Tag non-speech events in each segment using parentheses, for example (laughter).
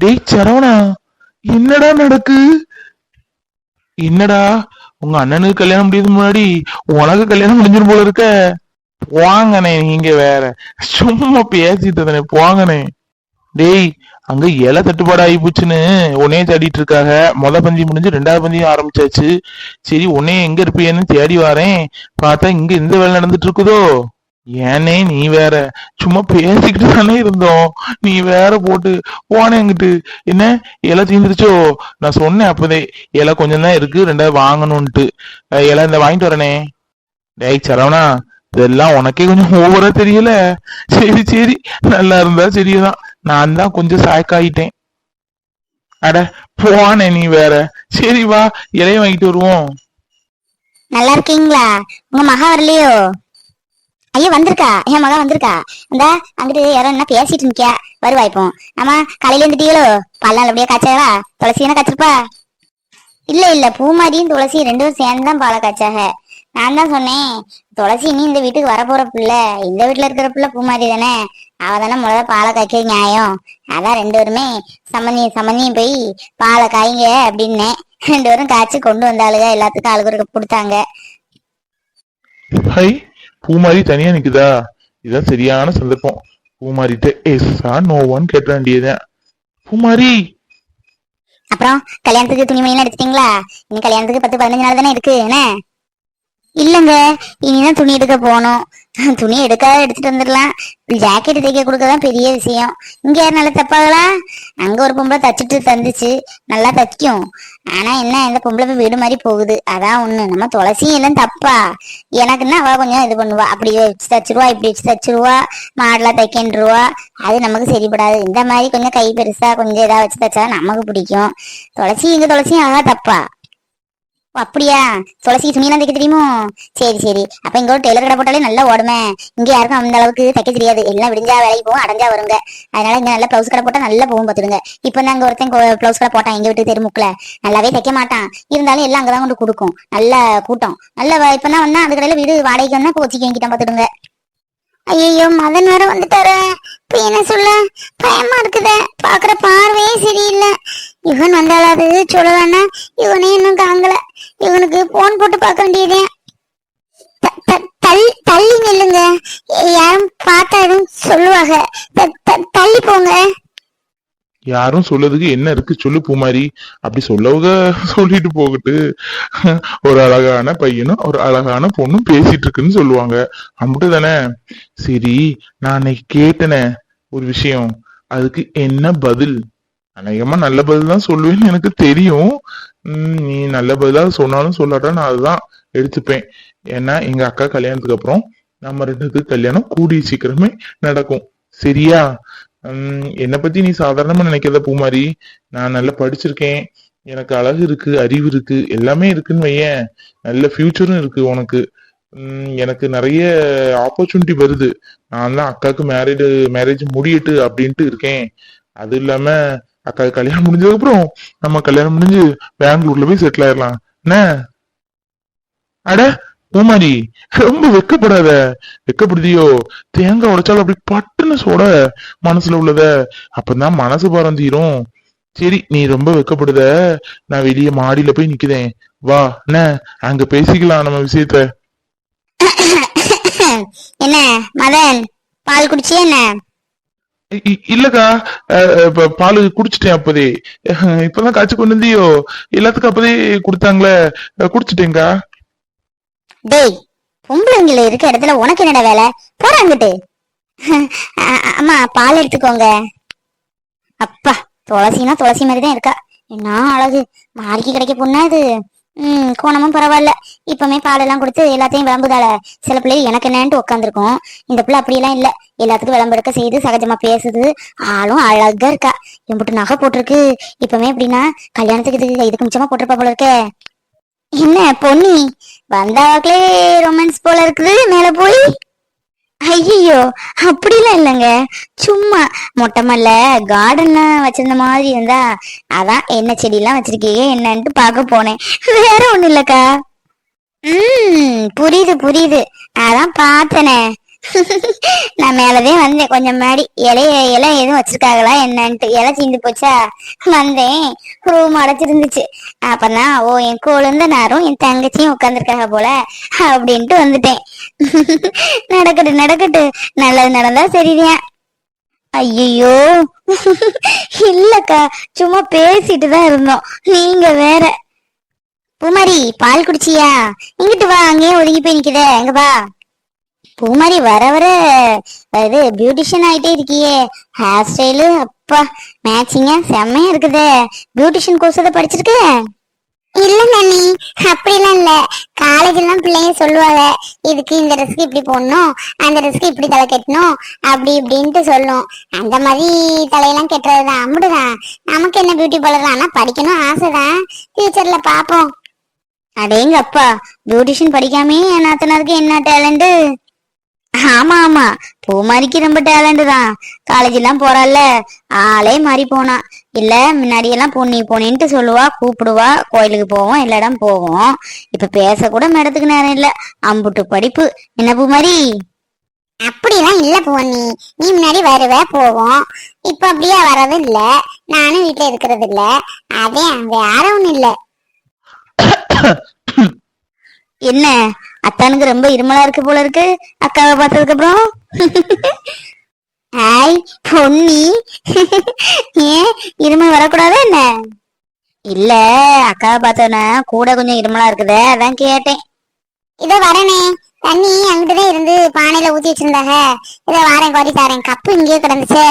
டேய் சரவணா என்னடா நடக்கு? என்னடா உங்க அண்ணனுக்கு கல்யாணம் முடியுது முன்னாடி உனக்கு கல்யாணம் முடிஞ்சிரும் போல இருக்க? போங்கண்ணே நீங்க வேற. சும்மா பேசிட்டு தானே போங்கண்ணே. டேய் அங்க இலை தட்டுப்பாடு ஆகி போச்சுன்னு உன்னே தேடிட்டு இருக்காங்க. மொத பந்தி முடிஞ்சு ரெண்டாவது பந்தியும் ஆரம்பிச்சாச்சு. சரி உன்னே எங்க இருப்பியன்னு தேடி வரேன். பார்த்தா இங்க இந்த வேலை நடந்துட்டு இருக்குதோ? ஏனே நீ வேற? சும்மா பேசிக்கிட்டு தானே இருந்தோம். நீ வேற போட்டு போனே எங்கிட்டு என்ன? இலை தீந்துருச்சோ? நான் சொன்னேன் அப்பதே. இலை கொஞ்சம் தான் இருக்கு ரெண்டாவது வாங்கணும்ட்டு இலை இந்த வாங்கிட்டு வரனே. டேய் சரவணா இதெல்லாம் உனக்கே கொஞ்சம் ஓவரா தெரியல. சரி சரி. நல்லா இருந்தா சரிதான். நான் தான் கொஞ்சம் சாய்க்காயிட்டேன் அட போனே நீ வேற. சரி வா இலையை வாங்கிட்டு வருவோம். நல்லா இருக்கீங்களா? உங்க மகா வரலையோ? ஐயோ வந்திருக்கா. என் மகா வந்திருக்கா? இந்த அங்கிட்டு யாரோ என்ன பேசிட்டு நிக்கியா வருவா இப்போ. ஆமா காலையில இருந்துட்டீங்களோ நாள் அப்படியே காய்ச்சவா துளசியான காய்ச்சிருப்பா? இல்ல இல்ல பூமாரியும் துளசி ரெண்டும் சேர்ந்து தான் பாலை காய்ச்சாக. நான் தான் சொன்னேன் துளசி இனி இந்த வீட்டுக்கு வரப்போற பிள்ளை இந்த வீட்டுல இருக்கிற பிள்ளை பூமாரி தானே? அவ தானே முதல்ல பாலை காய்க்க நியாயம். அதான் ரெண்டு பேருமே சம்மந்தி சம்மந்தியும் போய் பாலை காய்ங்க அப்படின்னேன். ரெண்டு பேரும் காய்ச்சி கொண்டு வந்தாளுங்க எல்லாத்துக்கும் ஆளுக்கு கொடுத்தாங்க. பூமாரி தனியா நிக்குதா? இதான் சரியான சந்தர்ப்பம். பூமாரிட்ட எஸ்ஸா நோவான்னு கேட்ட வேண்டியதுதான். பூமாரி! அப்புறம் கல்யாணத்துக்கு துணிமணிலாம் எடுத்துட்டீங்களா? இன்னும் கல்யாணத்துக்கு பத்து பதினஞ்சு நாள் தானே இருக்கு என்ன? இல்லங்க இனிதான் துணி எடுக்க போகணும். துணி எடுக்காத எடுத்துட்டு வந்துடலாம். ஜாக்கெட் தைக்க கொடுக்கதான் பெரிய விஷயம். இங்க யாரும் நல்லா தப்பாங்களா? அங்க ஒரு பொம்பளை தச்சுட்டு தந்துச்சு. நல்லா தைக்கும். ஆனா என்ன இந்த பொம்பளை போய் வீடு மாதிரி போகுது. அதான் ஒண்ணு. நம்ம துளசியும் எல்லாம் தப்பா? எனக்குன்னா அவ கொஞ்சம் இது பண்ணுவா. அப்படி வச்சு தச்சிருவா இப்படி வச்சு தச்சிருவா. மாடலா தைக்கின்றுவா. அது நமக்கு சரிப்படாது. இந்த மாதிரி கொஞ்சம் கை பெருசா கொஞ்சம் இதா வச்சு தச்சா நமக்கு பிடிக்கும். துளசி இங்க துளசியும் அழகா தப்பா. ஓ, அப்படியா? துளசி துணியெல்லாம் தைக்க தெரியுமோ? சரி சரி. அப்ப இங்க ஒரு டெய்லர் கடை போட்டாலே நல்லா ஓடுமே. இங்க யாருக்கும் அந்த அளவுக்கு தைக்க தெரியாது. எல்லாம் விடிஞ்சா வேலைக்கு போகும் அடைஞ்சா வருங்க. அதனால இங்க நல்ல பிளவுஸ் கடை போட்டா நல்லா போகும் பாத்துடுங்க. இப்ப நாங்க ஒருத்தன் பிளவுஸ் கடை போட்டான் எங்க வீட்டு தெருமுக்குல. நல்லாவே தைக்க மாட்டான். இருந்தாலும் எல்லாம் அங்கதான் கொண்டு கொடுக்கும். நல்ல கூட்டம். நல்ல இப்ப இப்பதான் வந்தா அந்த கடையில வீடு வாடகைக்கு வந்தா கோச்சிக்கு வாங்கிட்டான் பாத்துடுங்க. ஐயோ மதன் வேற வந்துட்டாரு. இப்ப என்ன சொல்ல? பயமா இருக்குத. பாக்குற பார்வையே சரியில்லை. இவன் வந்தாலாவது சொல்ல வேணாம் இவனே இன்னும் காங்கல இவனுக்கு போன் போட்டு பார்க்க வேண்டியதே. தள்ளி தள்ளி நில்லுங்க. யாரும் பார்த்தா எதுவும் சொல்லுவாங்க. த- தள்ளி போங்க. யாரும் சொல்லதுக்கு என்ன இருக்கு? சொல்லு பூமாரி. அப்படி சொல்லவங்க சொல்லிட்டு போகட்டு ஒரு அழகான பையனும் ஒரு அழகான பொண்ணும் பேசிட்டு இருக்குன்னு சொல்லுவாங்க. அம்பிட்டு தானே? சரி நான் அன்னைக்கு கேட்டனே ஒரு விஷயம். அதுக்கு என்ன பதில்? அநேகமா நல்ல பதில் தான் சொல்லுவேன்னு எனக்கு தெரியும். உம் நீ நல்ல பதிலா சொன்னாலும் சொல்லாட்டா நான் அதுதான் எடுத்துப்பேன். ஏன்னா எங்க அக்கா கல்யாணத்துக்கு அப்புறம் நம்ம ரெண்டுக்கு கல்யாணம் கூடிய சீக்கிரமே நடக்கும். சரியா? என்னை பத்தி நீ சாதாரணமா நினைக்கிறத பூமாரி நான் நல்லா படிச்சிருக்கேன். எனக்கு அழகு இருக்கு அறிவு இருக்கு எல்லாமே இருக்குன்னு வையேன். நல்ல ஃபியூச்சரும் இருக்கு உனக்கு. உம் எனக்கு நிறைய ஆப்பர்ச்சுனிட்டி வருது. நான் தான் அக்காவுக்கு மேரேஜ் மேரேஜ் முடியட்டு அப்படின்ட்டு இருக்கேன். அது இல்லாம அக்கா கல்யாணம் முடிஞ்சதுக்கு அப்புறம் நம்ம கல்யாணம் முடிஞ்சு பெங்களூர்ல போய் செட்டில் ஆயிடலாம் என்ன? அட! பூமாரி ரொம்ப வெக்கப்படாத. வெக்கப்படுதியோ தேங்காய் உடைச்சாலும் அப்படி பட்டுன்னு சோட மனசுல உள்ளத. அப்பதான் மனசு பாரம் தீரும். சரி நீ ரொம்ப வெக்கப்படுத. நான் வெளியே மாடியில போய் நிக்குதேன். வா என்ன அங்க பேசிக்கலாம் நம்ம விஷயத்த. (coughs) என்ன மதன் பால் குடிச்சியா என்ன? இல்லக்கா. பால் குடிச்சிட்டேன் அப்பதே. இப்பதான் காய்ச்சி கொண்டு வந்தியோ? எல்லாத்துக்கும் அப்பதே கொடுத்தாங்களே. அஹ், குடிச்சிட்டேங்க்கா டேய் பொம்பளைங்கள இருக்க இடத்துல உனக்கு என்னடா வேலை? போடா அங்கிட்டு. அம்மா பால் எடுத்துக்கோங்க. அப்பா துளசினா துளசி மாதிரி தான் இருக்கா. என்ன அழகு. மாறிக்கு கிடைக்க பொண்ணா இது. ம் கோணமும் பரவாயில்ல. இப்பவுமே பாலெல்லாம் கொடுத்து எல்லாத்தையும் விளம்புதால சில பிள்ளை எனக்கு என்னன்ட்டு உட்காந்துருக்கோம் இந்த பிள்ளை அப்படியெல்லாம் இல்லை. எல்லாத்துக்கும் விளம்பெடுக்க செய்து சகஜமா பேசுது. ஆளும் அழகா இருக்கா. எம்பிட்டு நகை போட்டிருக்கு. இப்பவுமே எப்படின்னா கல்யாணத்துக்கு இதுக்கு இதுக்கு மிச்சமா போட்டிருப்பா போல இருக்கே. என்ன பொன்னி? வந்தாக்களே ரொமான்ஸ் போல இருக்குது மேல போய். ஐயோ அப்படிலாம் இல்லைங்க. சும்மா மொட்டை மல்ல கார்டன்ல வச்சிருந்த மாதிரி இருந்தா அதான் என்ன செடியெல்லாம் வச்சிருக்கீங்க என்னன்ட்டு பார்க்க போனேன். வேற ஒண்ணும் இல்லக்கா. ம் புரியுது புரியுது. அதான் பார்த்தனே. நான் மேலதான் வந்தேன். கொஞ்சம் முன்னாடி இலைய இலை எதுவும் வச்சிருக்காங்களா என்னன்ட்டு. இலை சீந்து போச்சா? வந்தேன். ரூம் அடைச்சிருந்துச்சு. அப்பதான் ஓ என் கோழுந்த நாரும் என் தங்கச்சியும் உட்காந்துருக்காங்க போல அப்படின்ட்டு வந்துட்டேன். நடக்கட்டு நடக்கட்டு. நல்லது நடந்தா சரிதான். ஐயோ இல்லக்கா சும்மா பேசிட்டு தான் இருந்தோம். நீங்க வேற. பூமாரி பால் குடிச்சியா? இங்கிட்டு வா அங்கேயே ஒதுங்கி போய் நிக்குதே. எங்க வா. பூமாரி வர வர இது பியூட்டிஷியன் ஆயிட்டே இருக்கியே. ஹேர் ஸ்டைலு அப்பா மேட்சிங்கா செம்மையா இருக்குதே. பியூட்டிஷியன் கோர்ஸ் தான் படிச்சிருக்க? இல்ல நானி அப்படிலாம் இல்ல. காலேஜ் எல்லாம் பிள்ளைங்க சொல்லுவாங்க இதுக்கு இந்த ட்ரெஸ்க்கு இப்படி போடணும் அந்த ட்ரெஸ்க்கு இப்படி தலை கட்டணும் அப்படி இப்படின்ட்டு சொல்லும். அந்த மாதிரி தலையெல்லாம் கெட்டுறதுதான் அம்புடுதான் நமக்கு என்ன பியூட்டி பார்லர் ஆனா படிக்கணும் ஆசைதான். ஃபியூச்சர்ல பாப்போம். அடேங்க அப்பா பியூட்டிஷியன் படிக்காமே என் நாத்தனாருக்கு என்ன டேலண்ட் ஆமா ஆமா. பூமாரிக்கு ரொம்ப டேலண்ட் தான். காலேஜ் எல்லாம் போறால ஆளே மாறி போனா. இல்ல முன்னாடி எல்லாம் பொன்னி பொன்னின்ட்டு சொல்லுவா கூப்பிடுவா கோயிலுக்கு போவோம் எல்லா இடம் போவோம். இப்ப பேச கூட மேடத்துக்கு நேரம் இல்ல. அம்புட்டு படிப்பு. என்ன பூமாரி? அப்படிலாம் இல்ல பொன்னி. நீ முன்னாடி வருவ போவோம். இப்ப அப்படியே வரது இல்ல. நானும் வீட்டுல இருக்கிறது இல்ல. அதே வேற ஒண்ணும் இல்ல. (coughs) என்ன? அத்தானுக்கு ரொம்ப இருமலா இருக்கு போல இருக்கு. அக்காவை பார்த்ததுக்கு அப்புறம் ஹாய் பொன்னி. ஏன் இருமல் வரக்கூடாதா என்ன? இல்ல அக்காவை பார்த்தோன்னா கூட கொஞ்சம் இருமலா இருக்குத அதான் கேட்டேன். இதோ வரனே. தண்ணி அங்கிட்டுதான் இருந்து பானையில ஊத்தி வச்சிருந்தாக இத வாரேன் கோரி தாரேன். கப்பு இங்கேயே கிடந்துச்சே.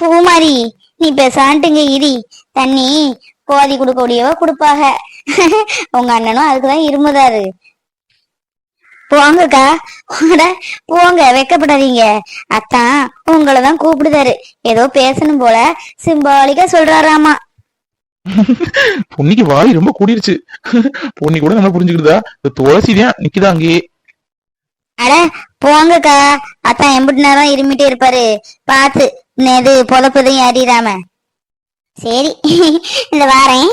பூமாரி நீ பேசான்ட்டு இங்க இரி. தண்ணி கோதி கொடுக்கக்கூடியவ கொடுப்பாக உங்க அண்ணனும் அதுக்குதான் இருமுதாரு. போங்கக்கா. போங்க வெக்கப்படாதீங்க. அத்தான் உங்களை தான் கூப்பிடுதாரு. ஏதோ பேசணும் போல சிம்பாலிக்கா சொல்றாராமா. பொன்னிக்கு வாய் ரொம்ப கூடிருச்சு. பொன்னி கூட நம்ம புரிஞ்சுக்கிட்டுதா இந்த துளசி தான் நிக்குதா அங்கேயே. அட போங்கக்கா. அத்தான் எம்பிட்டு நேரம் இருமிட்டே இருப்பாரு. பார்த்து இது புதப்புதையும் அறியாம சரி இந்த வாரேன்.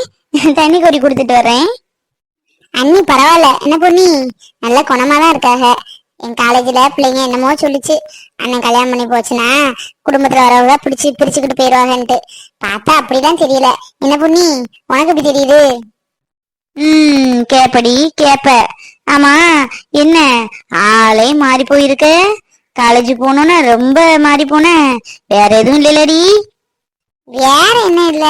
தண்ணி கொடி கொடுத்துட்டு வர்றேன். அண்ணி பரவாயில்ல. என்ன பொண்ணி நல்ல குணமா தான் இருக்காங்க என் காலேஜ்ல பிள்ளைங்க என்னமோ சொல்லிச்சு. அண்ணன் கல்யாணம் பண்ணி போச்சுன்னா குடும்பத்துல வரவங்க பிடிச்சி பிரிச்சுக்கிட்டு போயிடுவாங்கன்ட்டு. பார்த்தா அப்படிதான் தெரியல. என்ன பொண்ணி உனக்கு எப்படி தெரியுது? ம் கேப்படி கேப்ப. ஆமா என்ன? ஆளே மாறி போயிருக்க. காலேஜ் போனோன்னா ரொம்ப மாறி போன. வேற எதுவும் இல்லைலடி வேற என்ன இல்ல?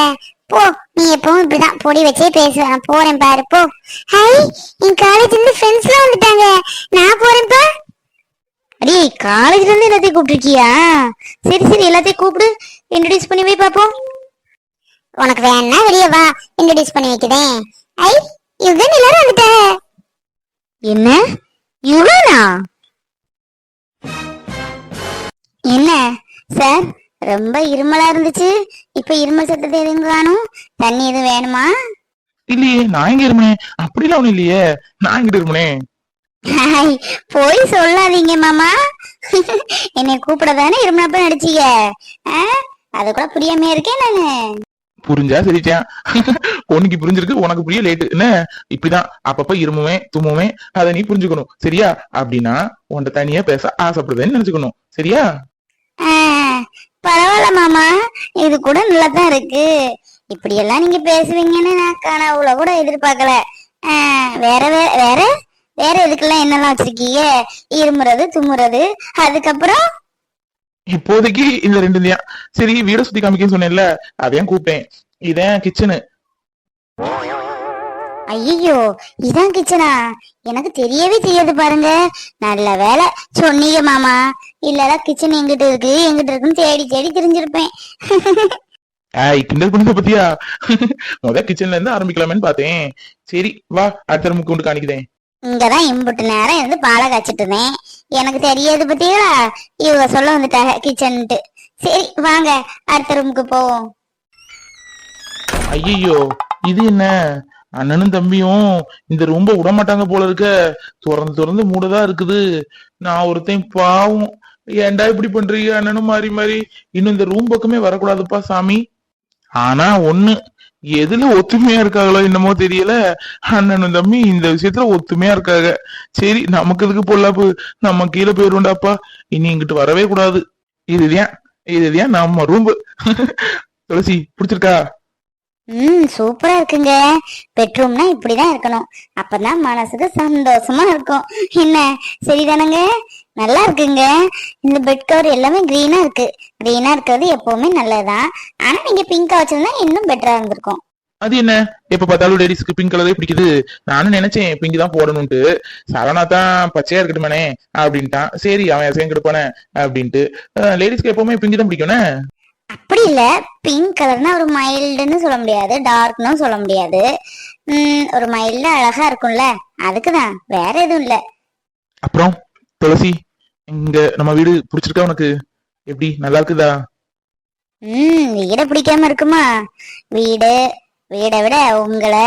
போ நீ எப்பவும் இப்படிதான் பொடி வச்சே பேசுவ. நான் போறேன் பாரு போ. ஹை என் காலேஜ்ல இருந்து ஃப்ரெண்ட்ஸ் எல்லாம் வந்துட்டாங்க. நான் போறேன்ப்பா அடி காலேஜ்ல இருந்து எல்லாத்தையும் கூப்பிட்டுருக்கியா? சரி சரி எல்லாத்தையும் கூப்பிடு. இன்ட்ரடியூஸ் பண்ணி போய் பாப்போம். உனக்கு வேணா வெளியே வா. இன்ட்ரடியூஸ் பண்ணி வைக்கிறேன். ஐ யுகன் எல்லாரும் வந்துட்ட என்ன? யுகனா என்ன? சார் ரொம்ப இருமலா இருந்துச்சு. இப்ப இருமல் சத்தத்தை எதுவும் காணும்? தண்ணி எதுவும் வேணுமா? இல்லையே நான் எங்க இருமனே? அப்படிலாம் ஒண்ணும் இல்லையே. நான் எங்கிட்ட இருமனே? ஹாய், போய் சொல்லாதீங்க மாமா. என்னை கூப்பிட தானே இருமலப்ப நடிச்சீங்க? அது கூட புரியாம இருக்கேன் நானு. புரிஞ்சா சரிட்டேன் பொண்ணுக்கு புரிஞ்சிருக்கு உனக்கு புரிய லேட்டு. என்ன? இப்படிதான். அப்பப்ப இருமுவேன் தும்முவேன் அதை நீ புரிஞ்சுக்கணும். சரியா? அப்படின்னா உன்கிட்ட தனியா பேச ஆசைப்படுவேன்னு நினைச்சுக்கணும். சரியா? பரவாயில்ல மாமா இது கூட நல்லா தான் இருக்கு. இப்படி எல்லாம் நீங்க பேசுவீங்கன்னு நான் கனவுல கூட எதிர்பார்க்கல. வேற வேற? வேற இதுக்கெல்லாம் என்னெல்லாம் வச்சிருக்கீங்க? இருமுறது தும்முறது அதுக்கப்புறம்? இப்போதைக்கு இந்த ரெண்டு தான் சரி வீட சுத்தி காமிக்கன்னு சொன்னேன்ல அதையும் கூப்பிட்டேன். இதான் கிச்சனு ஐயோ இதான் கிச்சனா எனக்கு தெரியவே தெரியாது பாருங்க. நல்ல வேலை சொன்னீங்க மாமா. இல்லடா கிச்சன் எங்கிட்ட இருக்கு எங்கிட்ட இருக்குன்னு தேடி தேடி தெரிஞ்சிருப்பேன். ஆய் கிண்டல் பண்ணத பத்தியா? முத கிச்சன்ல இருந்து ஆரம்பிக்கலாமேன்னு பார்த்தேன். சரி வா அடுத்த ரூமுக்கு கொண்டு காணிக்கிறேன். இங்கதான் இம்புட்டு நேரம் இருந்து பாலை காய்ச்சிட்டு இருந்தேன். எனக்கு தெரியாது பத்தியா இவங்க சொல்ல வந்துட்டாங்க கிச்சன்ட்டு சரி வாங்க அடுத்த ரூமுக்கு போவோம். ஐயோ இது என்ன? அண்ணனும் தம்பியும் இந்த ரொம்ப விட மாட்டாங்க போல இருக்க. திறந்து திறந்து மூடதா இருக்குது. நான் ஒருத்தன் பாவம். ஏன்டா இப்படி பண்றீங்க? அண்ணனும் மாறி மாறி. இன்னும் இந்த ரூம் பக்கமே வரக்கூடாதுப்பா சாமி. ஆனா ஒண்ணு எதுல ஒத்துமையா இருக்காங்களோ என்னமோ தெரியல. அண்ணனும் தம்பி இந்த விஷயத்துல ஒத்துமையா இருக்காங்க. சரி நமக்கு இதுக்கு பொல்லாப்பு? நம்ம கீழே போயிருவோம்டாப்பா. இனி இங்கிட்டு வரவே கூடாது. இதுதான் இதுதான் நம்ம ரூம்பு துளசி பிடிச்சிருக்கா? ம் சூப்பரா இருக்குங்க. பெட்ரூம்னா இப்படிதான் இருக்கணும். அப்பதான் மனசுக்கு சந்தோஷமா இருக்கும். என்ன சரிதானங்க? நல்லா இருக்குங்க. இந்த பெட் கவர் எல்லாமே கிரீனா இருக்கு. கிரீனா இருக்கிறது எப்பவுமே நல்லதுதான். ஆனா நீங்க பிங்கா வச்சிருந்தா இன்னும் பெட்டரா இருந்திருக்கும். அது என்ன? எப்ப பார்த்தாலும் லேடிஸ்க்கு பிங்க் கலரே பிடிக்குது. நானும் நினைச்சேன் பிங்க் தான் போடணும்ட்டு சரவணா தான் பச்சையா இருக்கட்டுமானே அப்படின்ட்டான். சரி அவன் எசையும் கெடுப்பானே அப்படின்ட்டு. லேடிஸ்க்கு எப்பவுமே பிங்க் தான் பிடிக்கும்னே? அப்படி இல்ல. பிங்க் கலர்னா ஒரு மைல்டுன்னு சொல்ல முடியாது. டார்க்னும் சொல்ல முடியாது. ஒரு மைல்டு அழகா இருக்கும்ல. அதுக்குதான். வேற எதுவும் இல்ல. அப்புறம் துளசி இங்க நம்ம வீடு பிடிச்சிருக்கா உனக்கு? எப்படி? நல்லா இருக்குதா? ம் வீடை பிடிக்காம இருக்குமா? வீடு வீடை விட உங்களை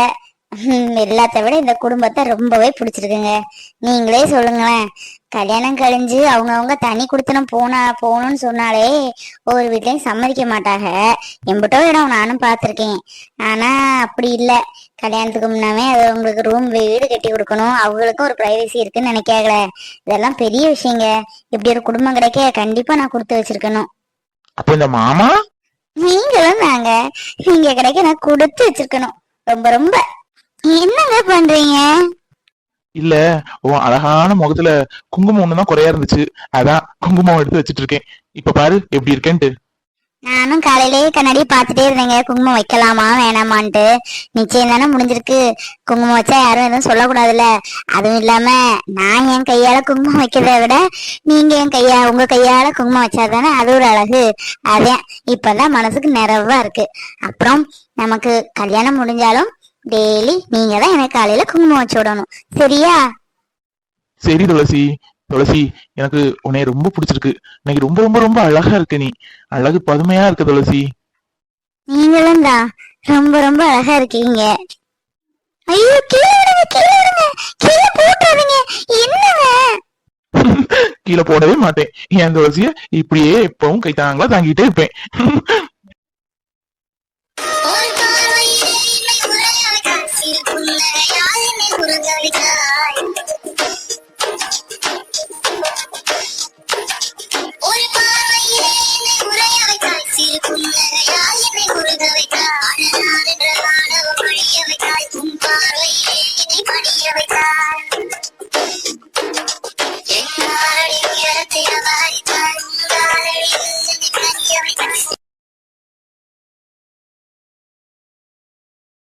எல்லாத்த விட இந்த குடும்பத்தை ரொம்பவே பிடிச்சிருக்குங்க. நீங்களே சொல்லுங்களேன். கல்யாணம் கழிஞ்சு அவங்கவங்க தனி குடுத்தனம் போனா போகணும்னு சொன்னாலே ஒவ்வொரு வீட்லயும் சம்மதிக்க மாட்டாங்க. எம்பிட்டோ இடம் நானும் பார்த்திருக்கேன். ஆனா அப்படி இல்ல. கல்யாணத்துக்கு முன்னாமே அது உங்களுக்கு ரூம் வீடு கட்டி கொடுக்கணும். அவங்களுக்கும் ஒரு பிரைவசி இருக்குன்னு நினைக்காங்களே இதெல்லாம் பெரிய விஷயங்க. இப்படி ஒரு குடும்பம் கிடைக்க கண்டிப்பா நான் கொடுத்து வச்சிருக்கணும். அப்ப இந்த மாமா? நீங்களும் நாங்க நீங்க கிடைக்க நான் கொடுத்து வச்சிருக்கணும். ரொம்ப ரொம்ப. என்னங்க பண்றீங்க? இல்ல உன் அழகான முகத்துல குங்குமம் ஒண்ணுதான் குறையா இருந்துச்சு. அதான் குங்குமம் எடுத்து வச்சிட்டு இருக்கேன் இப்ப பாரு எப்படி இருக்கேன்ட்டு. நானும் காலையிலேயே கண்ணாடி பார்த்துட்டே இருந்தேங்க. குங்குமம் வைக்கலாமா வேணாமான்ட்டு. நிச்சயம் தானே முடிஞ்சிருக்கு. குங்குமம் வச்சா யாரும் எதுவும் சொல்லக்கூடாதுல்ல. அதுவும் இல்லாம நான் என் கையால குங்குமம் வைக்கிறத விட நீங்க என் கையா உங்க கையால குங்குமம் வச்சாதானே அது ஒரு அழகு. அதான் இப்பதான் மனசுக்கு நிறைவா இருக்கு. அப்புறம் நமக்கு கல்யாணம் முடிஞ்சாலும் டெய்லி நீங்க தான் எனக்கு காலையில குங்குமம் வச்சு விடணும். சரியா? சரி துளசி துளசி எனக்கு உன்னை ரொம்ப பிடிச்சிருக்கு. எனக்கு ரொம்ப ரொம்ப ரொம்ப அழகா இருக்க நீ. அழகு பதுமையா இருக்க துளசி. நீங்களும் தான் ரொம்ப ரொம்ப அழகா இருக்கீங்க. ஐயோ கீழே விடுங்க கீழே விடுங்க. கீழே போட்டுறாதீங்க. என்னங்க? (laughs) கீழே போடவே மாட்டேன். என் துளசிய இப்படியே எப்பவும் கை தாங்களா தாங்கிட்டே இருப்பேன். (laughs)